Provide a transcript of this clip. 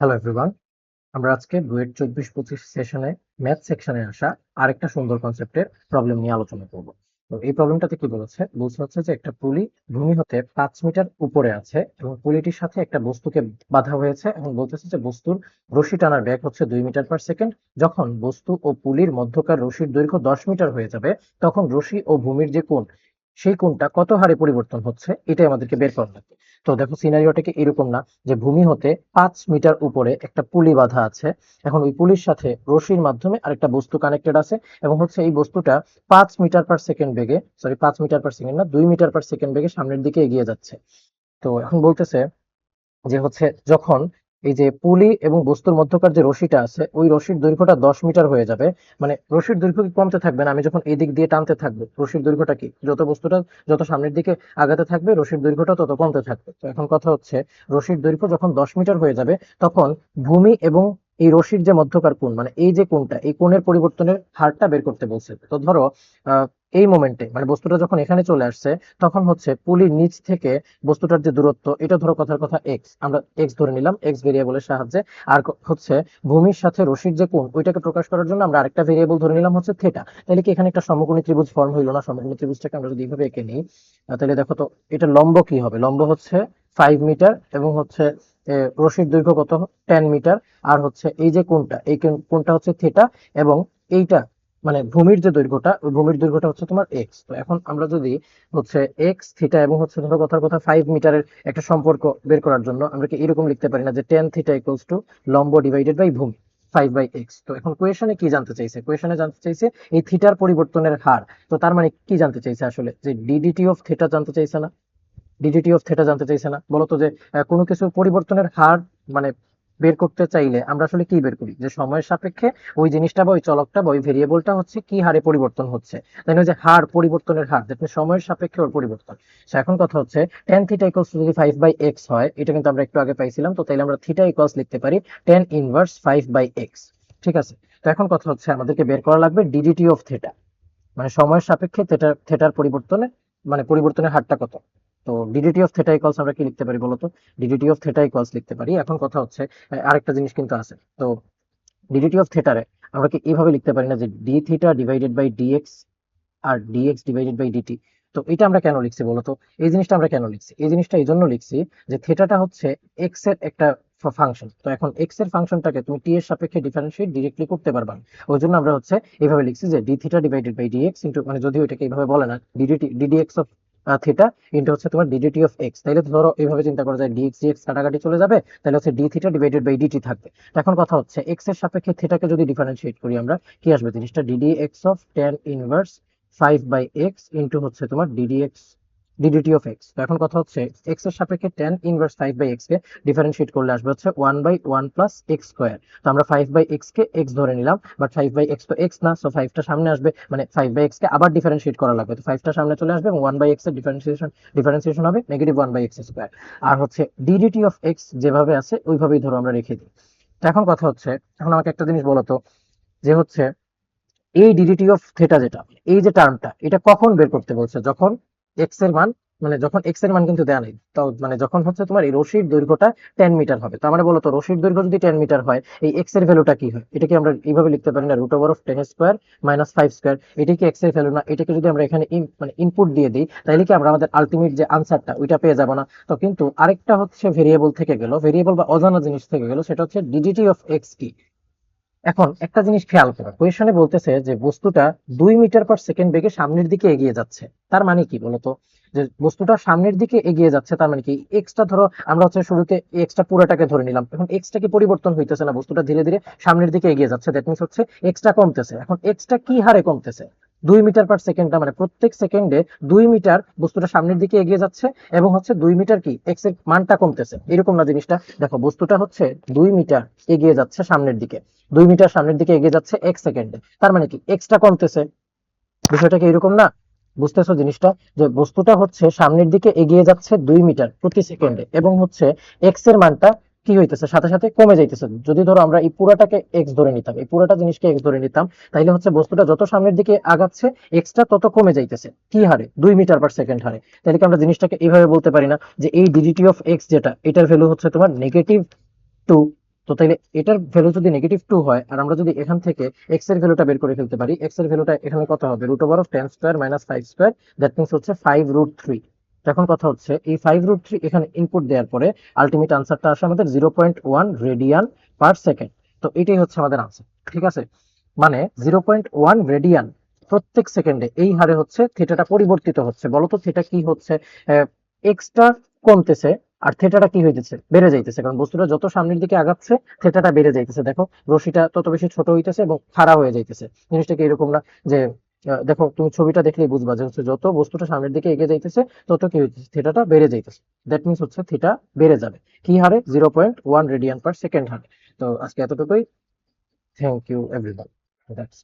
Hello everyone আমরা আজকে বুয়েট চব্বিশ পঁচিশ সেশনে ম্যাথ সেকশনে আসা আরেকটা সুন্দর কনসেপ্টের প্রবলেম নিয়ে আলোচনা করব। তো এই প্রবলেমটাতে কি বলেছে? বলছে হচ্ছে যে একটা পুলি ভূমি হতে পাঁচ মিটার উপরে আছে এবং পুলিটির সাথে একটা বস্তুকে বাধা হয়েছে এবং বলতেছে যে বস্তুর রশি টানার ব্যাগ হচ্ছে দুই মিটার পার সেকেন্ড যখন বস্তু ও পুলির মধ্যকার রশির দৈর্ঘ্য দশ মিটার হয়ে যাবে, তখন রশি ও ভূমির যে কোণ সেই কোণটা কত হারে পরিবর্তন হচ্ছে, এটাই আমাদেরকে বের করা লাগবে তো দেখো সিনারিওটাকে এরকম না যে ভূমি হতে পাঁচ মিটার উপরে একটা পুলি বাঁধা আছে, এখন ওই পুলির সাথে রশির মাধ্যমে আরেকটা বস্তু কানেক্টেড আছে, এবং হচ্ছে এই বস্তুটা পাঁচ মিটার পার সেকেন্ড বেগে সরি পাঁচ মিটার পার সেকেন্ড না, দুই মিটার পার সেকেন্ড বেগে সামনের দিকে এগিয়ে যাচ্ছে। তো এখন বলতেছে যে হচ্ছে যখন এই যে পুলি এবং বস্তুর মধ্যকার যে রশিটা আছে, ওই রশির দৈর্ঘ্যটা দশ মিটার হয়ে যাবে। মানে রশির দৈর্ঘ্য কি কমতে থাকবে না? আমি যখন এই দিক দিয়ে টানতে থাকব, রশির দৈর্ঘ্যটা কি? যত বস্তুটা যত সামনের দিকে আগাতে থাকবে, রশির দৈর্ঘ্যটা তত কমতে থাকবে। তো এখন কথা হচ্ছে, রশির দৈর্ঘ্য যখন দশ মিটার হয়ে যাবে, তখন ভূমি এবং এই রশির যে মধ্যকার কোণ মানে এই যে কোণটা, এই কোণের পরিবর্তনের হারটা বের করতে বলছে। তো ধরো, আহ এই মোমেন্টে মানে বস্তুটা যখন এখানে চলে আসছে, তখন হচ্ছে পুলির নিচ থেকে বস্তুটার যে দূরত্ব, এটা ধরো কথার কথা এক্স আমরা এক্স ধরে নিলাম এক্স ভেরিয়েবলের সাহায্যে, আর হচ্ছে ভূমির সাথে রশির যে কোণ, ওইটাকে প্রকাশ করার জন্য আমরা আরেকটা ভেরিয়েবল ধরে নিলাম হচ্ছে থেটা তাহলে কি এখানে একটা সমকোণী ত্রিভুজ ফর্ম হইল না? সমকোণী ত্রিভুজটাকে আমরা যদি এইভাবে এঁকে নিই তাহলে দেখো তো, এটা লম্ব কি হবে? লম্ব হচ্ছে ফাইভ মিটার এবং হচ্ছে রশির দৈর্ঘ্য কত? টেন মিটার আর হচ্ছে এই যে কোনটা এই কোনটা হচ্ছে থেটা এবং এইটা মানে ভূমির যে দৈর্ঘ্যটা, ওই ভূমির দৈর্ঘ্যটা হচ্ছে তোমার এক্স তো এখন আমরা যদি হচ্ছে এক্স থিটা এবং হচ্ছে ধরো কথার কথা ফাইভ মিটারের একটা সম্পর্ক বের করার জন্য আমরা কি এরকম লিখতে পারি না যে টেন থিটা ইকুয়ালস টু লম্ব ডিভাইডেড বাই ভূমি ফাইভ বাই এক্স তো এখন কোয়েশনে কি জানতে চাইছে? কোয়েশনে জানতে চাইছে এই থিটার পরিবর্তনের হার। তো তার মানে কি জানতে চাইছে আসলে? যে ডিডিটি অফ থিটা জানতে চাইছে না? ডিডিটি অফ থিটা জানতে চাইছে না? বলতো যে কোনো কিছু পরিবর্তনের হার মানে বের করতে চাইলে আমরা আসলে কি বের করি? যে সময়ের সাপেক্ষে ওই জিনিসটা বা ওই চলকটা বা ওই ভেরিয়েবলটা হচ্ছে কি হারে পরিবর্তন হচ্ছে। তাই যে হার পরিবর্তনের হার দ্যাট সময়ের সাপেক্ষে ওর পরিবর্তন। এখন কথা হচ্ছে টেন থিটা ইকুয়ালস যদি ফাইভ বাই এক্স হয়, এটা কিন্তু আমরা একটু আগে পাইছিলাম, তো তাইলে আমরা থিটা ইকুয়ালস লিখতে পারি tan inverse five by x ঠিক আছে? তো এখন কথা হচ্ছে আমাদেরকে বের করা লাগবে ডিডিটি অফ থিটা মানে সময়ের সাপেক্ষে থিটার থিটার পরিবর্তনে মানে পরিবর্তনের হারটা কত? তো ডিডিটি অফ থেটা ইকুয়ালস আমরা কি লিখতে পারি বলতো? ডিডিটি অফ থেটা ইকুয়ালস লিখতে পারি। এখন কথা হচ্ছে আরেকটা জিনিস কিন্তু আছে। তো ডিডিটি অফ থেটারে আমরা কি এইভাবে লিখতে পারি না যে d theta divided by dx R dx divided by DT তো এটা আমরা কেন লিখছি বলতো? এই জিনিসটা আমরা কেন লিখছি? এই জিনিসটা এই জন্য লিখছি যে থেটাটা হচ্ছে এক্সের একটা ফাংশন তো এখন এক্সের ফাংশনটাকে তুমি টি এর সাপেক্ষে ডিফারেন্সিয়েট ডিরেক্টলি করতে পারবা ওই জন্য আমরা হচ্ছে এইভাবে লিখছি যে d theta divided by dx into মানে যদিও এটাকে এইভাবে বলে না d dt d dx of theta into হচ্ছে তোমার ডিডিটি অফ এক্স তাইলে ধরো এইভাবে চিন্তা করা যায় ডিএক্স ডিএক্স কাটাকাটি চলে যাবে তাহলে হচ্ছে d theta divided by dt থাকবে। এখন কথা হচ্ছে এক্সের সাপেক্ষে থিটাকে যদি ডিফারেন্সিয়েট করি আমরা, কি আসবে জিনিসটা? D d x of ten inverse five by x into হচ্ছে তোমার d d x d d t of x তো এখন কথা হচ্ছে এক্সের সাপেক্ষে ten inverse five by x K differentiate করলে আসবে হচ্ছে one by one plus x square তো আমরা ফাইভ বাই এক্স কে এক্স ধরে নিলাম বাট ফাইভ বাই এক্স তো এক্স না সো ফাইভটা সামনে আসবে মানে ফাইভ বাই এক্স কে আবার ডিফারেন্সিয়েট করা লাগবে। তো ফাইভটা সামনে চলে আসবে এবং ওয়ান বাই এক্সের ডিফারেন্সিয়েশন ডিফারেন্সিয়েশন হবে negative one by x square আর হচ্ছে ডিডিটি অফ এক্স যেভাবে আছে, ওইভাবেই ধরো আমরা রেখে দিই। তো এখন কথা হচ্ছে, এখন আমাকে একটা জিনিস বলো তো, যে হচ্ছে এই ডিডিটি অফ থেটা যেটা, এই যে টার্মটা এটা কখন বের করতে বলছে? যখন এক্সের মান মানে যখন এক্সের মান কিন্তু দেয়া নেই, তো মানে যখন হচ্ছে তোমার এই রশির দৈর্ঘ্যটা টেন মিটার হবে তো আমরা বলো তো রশির দৈর্ঘ্য যদি টেন মিটার হয়, এই এক্সের ভ্যালুটা কি হয়? এটাকে আমরা এইভাবে লিখতে পারি না root over of ten square minus five square এটা কি এক্সের ভ্যালু না, এটাকে যদি আমরা এখানে মানে ইনপুট দিয়ে দিই, তাহলে কি আমরা আমাদের আলটিমেট যে আনসারটা ওইটা পেয়ে যাব না। তো কিন্তু আরেকটা হচ্ছে ভেরিয়েবল থেকে গেল ভেরিয়েবল বা অজানা জিনিস থেকে গেল, সেটা হচ্ছে ডিডিটি অফ এক্স কি? এখন একটা জিনিস খেয়াল করো। কোয়েশনে বলতেছে যে বস্তুটা দুই মিটার পার সেকেন্ড বেগে সামনের দিকে এগিয়ে যাচ্ছে। তার মানে কি বলতো? যে বস্তুটা সামনের দিকে এগিয়ে যাচ্ছে, তার মানে কি এক্সটা ধরো আমরা হচ্ছে শুরুতে এক্সটা পুরোটাকে ধরে নিলাম। এখন এক্সটা কি পরিবর্তন হইতেছে না? বস্তুটা ধীরে ধীরে সামনের দিকে এগিয়ে যাচ্ছে দ্যাট মিনস হচ্ছে এক্সটা কমতেছে। এখন এক্সটা কি হারে কমতেছে? দুই মিটার পার সেকেন্ডটা মানে প্রত্যেক সেকেন্ডে দুই মিটার বস্তুটা সামনের দিকে এগিয়ে যাচ্ছে এবং হচ্ছে দুই মিটার কি? এক্সের মানটা কমতেছে। এরকম না জিনিসটা। দেখো, বস্তুটা হচ্ছে দুই মিটার এগিয়ে যাচ্ছে সামনের দিকে। দুই মিটার সামনের দিকে এগিয়ে যাচ্ছে এক সেকেন্ডে তার মানে কি? এক্সটা কমতেছে। বিষয়টা কি এরকম না? বুঝতেছো জিনিসটা? যে বস্তুটা হচ্ছে সামনের দিকে এগিয়ে যাচ্ছে দুই মিটার প্রতি সেকেন্ডে এবং হচ্ছে এক্সের মানটা কি হইতেছে? সাথে সাথে কমে যাইতেছে। যদি ধরো আমরা এই পুরাটাকে এক্স ধরে নিতাম, এই পুরাটা জিনিসকে এক্স ধরে নিতাম, তাইলে হচ্ছে বস্তুটা যত সামনের দিকে আগাচ্ছে এক্সটা তত কমে যাইতেছে। কি হারে? দুই মিটার পার সেকেন্ড হারে। তাহলে কি আমরা জিনিসটাকে এইভাবে বলতে পারি না যে এই ডিডিটি অফ এক্স যেটা, এটার ভ্যালু হচ্ছে তোমার নেগেটিভ টু তো তাইলে এটার ভ্যালু যদি নেগেটিভ টু হয়, আর আমরা যদি এখান থেকে এক্সের ভ্যালুটা বের করে ফেলতে পারি এক্সের ভ্যালুটা এখানে কত হবে? Root over of ten square minus five square that means হচ্ছে ফাইভ রুট থ্রি এখন কথা হচ্ছে, এই ফাইভ রুট থ্রি এখানে ইনপুট দেওয়ার পরে আলটিমেট আনসারটা আসে আমাদের zero point one radian per second তো এটাই হচ্ছে আমাদের আনসার ঠিক আছে? মানে জিরো পয়েন্ট ওয়ান রেডিয়ান প্রত্যেক সেকেন্ডে এই হারে হচ্ছে থিটাটা পরিবর্তিত হচ্ছে। বলতো থিটা কি হচ্ছে? এক্সট্রা কমতেছে আর থেটাটা কি হইতেছে? বেড়ে যাইতেছে, কারণ বস্তুটা যত সামনের দিকে আগাচ্ছে থেটাটা বেড়ে যাইতেছে। দেখো রশিটা তত বেশি ছোট হইতেছে এবং খাড়া হয়ে যাইতেছে। জিনিসটা কি এরকম না যে দেখো, তুমি ছবিটা দেখলেই বুঝবা যে হচ্ছে যত বস্তুটা সামনের দিকে এগিয়ে যাইতেছে, তত কি হইতেছে? থিটাটা বেড়ে যাইতেছে। দ্যাট মিনস হচ্ছে থিটা বেড়ে যাবে। কি হারে? Zero point one radian per second হারে। তো আজকে এতটুকুই। Thank you everyone that's